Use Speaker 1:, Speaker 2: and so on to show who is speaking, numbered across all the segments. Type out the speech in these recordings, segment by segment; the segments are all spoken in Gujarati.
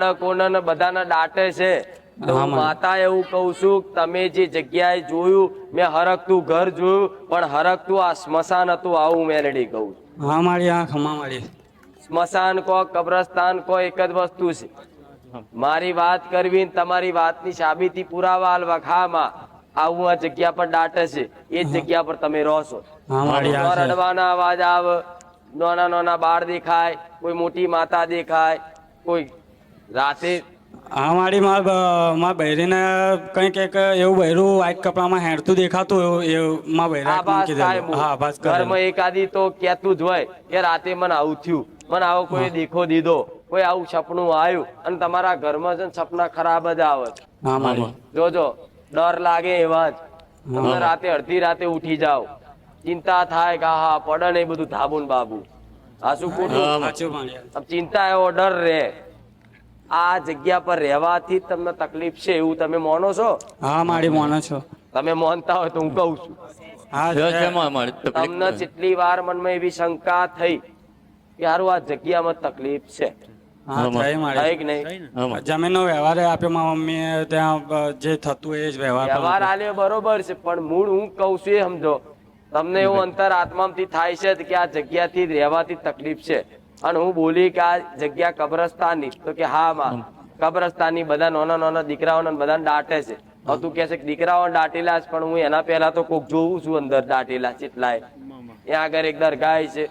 Speaker 1: બાળકોને ને બધાને દાટે છે.
Speaker 2: હું
Speaker 1: માતા એવું કહું છું તમે જે જગ્યાએ જોયું મેં હરકતું ઘર જોયું પણ હરકતું આ સ્મશાન હતું આવું મેલડી કહું
Speaker 2: હા મારી આ ખમા મારી.
Speaker 1: સ્મશાન કો કબ્રસ્તાન કો એક જ વસ્તુ છે. મારી વાત કરવી તમારી વાતની સાબિતી પુરાવા આલવા ખામાં. આવું આ જગ્યા પર દાટે છે. એ જ જગ્યા પર તમે રહો છે. રડવાના અવાજ આવે નાના નાના બાળ દેખાય કોઈ મોટી માતા દેખાય કોઈ રાતે?
Speaker 2: હા મારી માર બ- માર કંઈક એક એવું બહેરું વ્હાઈટ કપડામાં હેરતું દેખાતું મૂકી
Speaker 1: થાય
Speaker 2: દીધેલું. હા આભાસ
Speaker 1: ઘરમાં એકાદી તો કહેતું જ હોય કે રાતે મને આવું થયું. મને આવો કોઈ દેખો દીધો. કોઈ આવું સપનું આવ્યું. અને તમારા ઘરમાં છે સપના ખરાબ જ આવે જોજો ડર લાગે એવા જ. તમે રાતે અડધી રાતે ઉઠી જાઓ. ચિંતા થાય કે હા પડે ને એ બધું ધાબુન બાબુ આ શું ખોટું ચિંતા એવો ડર રહે. આ જગ્યા પર રહેવાથી તમને તકલીફ છે એવું તમે માનો છો?
Speaker 2: હા મારી માનો છો.
Speaker 1: તમે માનતા હોય તો હું કહું છું. તમને જેટલી વાર મનમાં એવી શંકા થઈ કે હારું આ જગ્યામાં તકલીફ છે.
Speaker 2: જમીનનો વ્યવહાર આપ્યો મારા મમ્મીએ ત્યાં જે થતું એ જ વ્યવહાર પણ
Speaker 1: વ્યવહાર આલ્યો બરોબર છે પણ મૂળ હું કહું છું એ સમજો. તમને એવું અંતર આત્મામાંથી થાય છે કે આ જગ્યાથી જ રહેવાથી તકલીફ છે. અને હું બોલી કે આ જગ્યા કબ્રસ્તાનની. તો કે હા માં. કબ્રસ્તાનની બધા નાના નાના દીકરાઓને બધાને દાટે છે. હવે તું કે છે કે દીકરાઓને દાટેલા છે પણ હું એના પહેલા તો કોક જોઉં છું અંદર દાટેલા ચેટલાય ત્યાં આગળ એક દરગાહ છે.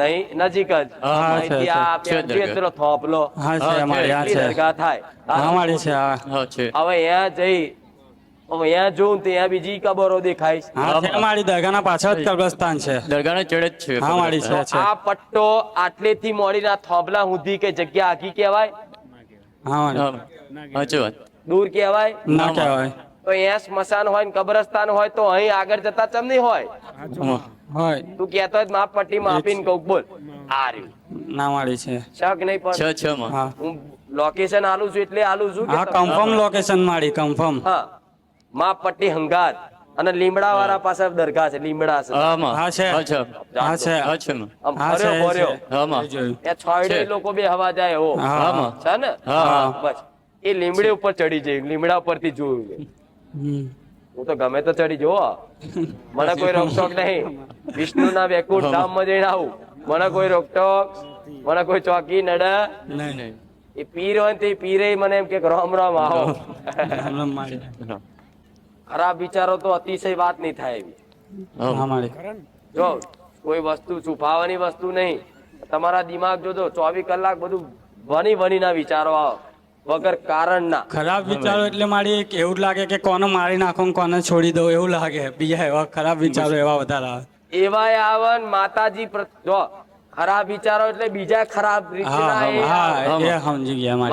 Speaker 1: નહીં નજીક જ. થોપલો. દરગાહ થાય. હવે અહીંયા જઈ અહીંયા જોઉં ત્યાં બીજી કબરો દેખાય છે.
Speaker 2: મારી દરગાહના પાછળ જ કબ્રસ્તાન છે.
Speaker 3: દરગાહના ચડે જ છે.
Speaker 2: હા મારી છે
Speaker 1: આ પટ્ટો આટલેથી મોડીના થોભલા સુધી કે જગ્યા આખી કહેવાય?
Speaker 2: હા
Speaker 3: સાચી વાત.
Speaker 1: દૂર કહેવાય?
Speaker 2: ના કહેવાય.
Speaker 1: તો અહીંયા સ્મશાન હોય ને કબ્રસ્તાન હોય તો અહીં આગળ જતા ચમ નહીં હોય?
Speaker 2: હોય.
Speaker 1: તું કહેતો હોય માપ પટ્ટી માપીને કહું બોલ. આ રહ્યું.
Speaker 2: ના મારી છે.
Speaker 1: શક નહીં પણ
Speaker 3: છ છ માં.
Speaker 2: હું.
Speaker 1: લોકેશન આલું છું એટલે આલું છું
Speaker 2: હા કન્ફર્મ લોકેશન મારી કન્ફર્મ
Speaker 1: હા. માપ પટ્ટી હંગાત અને લીમડા વાળા પાસે દરગાહ છે લીમડા છે.
Speaker 3: હા માં.
Speaker 2: હા છે.
Speaker 3: હા છે.
Speaker 2: હા છે.
Speaker 3: હા છે
Speaker 2: હા છે.
Speaker 1: ફર્યો ફર્યો
Speaker 2: છે. એ
Speaker 1: છોડે લોકો બે હવા જાય એવો
Speaker 2: હા.
Speaker 3: હા
Speaker 1: છે ને?
Speaker 3: હા.
Speaker 1: બસ. એ લીમડી ઉપર ચડી જઈ લીમડા ઉપરથી જોયું હું તો ગમે તો ચડી જોવો મને કોઈ રોકટોક નહીં. વિષ્ણુના ધામમાં જઈને આવું. મને કોઈ રોકટોક મને કોઈ ચોકી નડે.
Speaker 2: નહીં નહીં.
Speaker 1: એ પીર હોય ને તે પીરે મને એમ કે રોમ રોમ આવો.
Speaker 2: રામ રામ મારી
Speaker 1: ખરાબ વિચારો તો અતિશય વાત નહીં થાય એવી. જો કોઈ વસ્તુ છુપાવવાની વસ્તુ નહીં. તમારા દિમાગ જોજો ચોવીસ કલાક બધું ભણી વનીના વિચારો આવો. વગર કારણના
Speaker 2: ખરાબ વિચારો એટલે મારી એક એવું લાગે કે કોને મારી નાખો કોને છોડી દઉં એવું લાગે. બીજા એવા ખરાબ વિચારો એવા વધારે આવે.
Speaker 1: એવાય આવે માતાજી જો ખરાબ વિચારો એટલે બીજા ખરાબ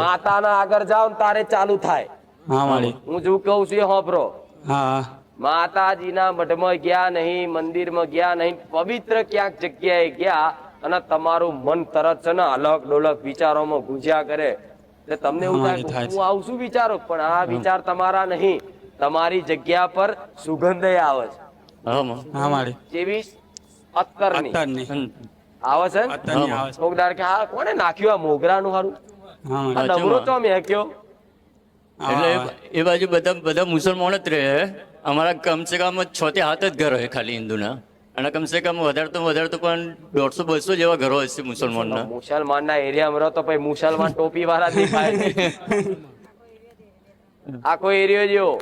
Speaker 1: માતાના આગળ જાઓ ને તારે ચાલુ થાય.
Speaker 2: હા મારી.
Speaker 1: હું જેવું કઉ છું હોભરો
Speaker 2: હા.
Speaker 1: માતાજીના મઠમાં ગયા નહીં મંદિરમાં ગયા નહીં પવિત્ર ક્યાંક જગ્યાએ ગયા અને તમારું મન તરત છે ને અલગ ડોલક વિચારોમાં ગુજ્યા કરે. એટલે તમને એવું થાય. હું આવું શું વિચારો? પણ આ વિચાર તમારા નહીં. તમારી જગ્યા પર સુગંધ આવે છે. જેવી અત્તરની આવે છે? ને?
Speaker 2: આવે છે.
Speaker 1: કોક દાડ કે હા કોને નાખ્યું આ મોગરાનું હારું?
Speaker 2: હા
Speaker 1: તો
Speaker 2: મેં
Speaker 3: હા,
Speaker 1: નવરો
Speaker 3: ચમા.
Speaker 1: તો મેક્યો
Speaker 3: એટલે એ- બાજુ બધા બધા મુસલમાન જ રહે. અમારા કમસે કમ છ થી સાત જ ઘર હોય ખાલી હિન્દુના. અને કમસે કમ વધારે તો વધારે તો પણ દોઢસો બસો જેવા ઘરો હશે મુસલમાનના.
Speaker 1: મુસલમાનના એરિયામાં રહો તો પછી મુસલમાન ટોપી વાળા દેખાય આખો એરિયો જેવો.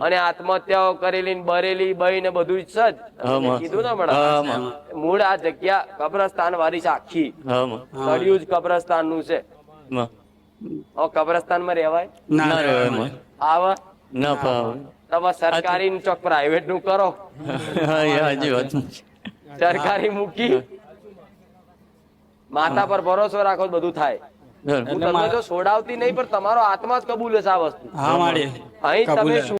Speaker 1: અને આત્મહત્યાઓ કરેલી બરેલી બઈ ને બધું જ છે જ.
Speaker 3: હા,
Speaker 1: તમે
Speaker 3: માં.
Speaker 1: કીધું ને હમણાં. મૂળ આ જગ્યા કબ્રસ્તાન વાળી છે આખી.
Speaker 3: હા
Speaker 1: જ કબ્રસ્તાનનું છે
Speaker 3: માં.
Speaker 1: હવે કબ્રસ્તાનમાં રહેવાય
Speaker 2: ના રહેવાય.
Speaker 1: આવે.
Speaker 3: ના ફાવે.
Speaker 1: તમે સરકારી ને ચોક પ્રાઇવેટનું કરો.
Speaker 3: હાજી વાત
Speaker 1: સરકારી મૂકી. માતા પર ભરોસો રાખો બધું થાય.
Speaker 3: તમે
Speaker 1: હું તમને જો છોડાવતી નહીં પણ તમારો આત્મા જ કબૂલ હશે આ વસ્તુ.
Speaker 2: હા
Speaker 1: અહીં તમે શું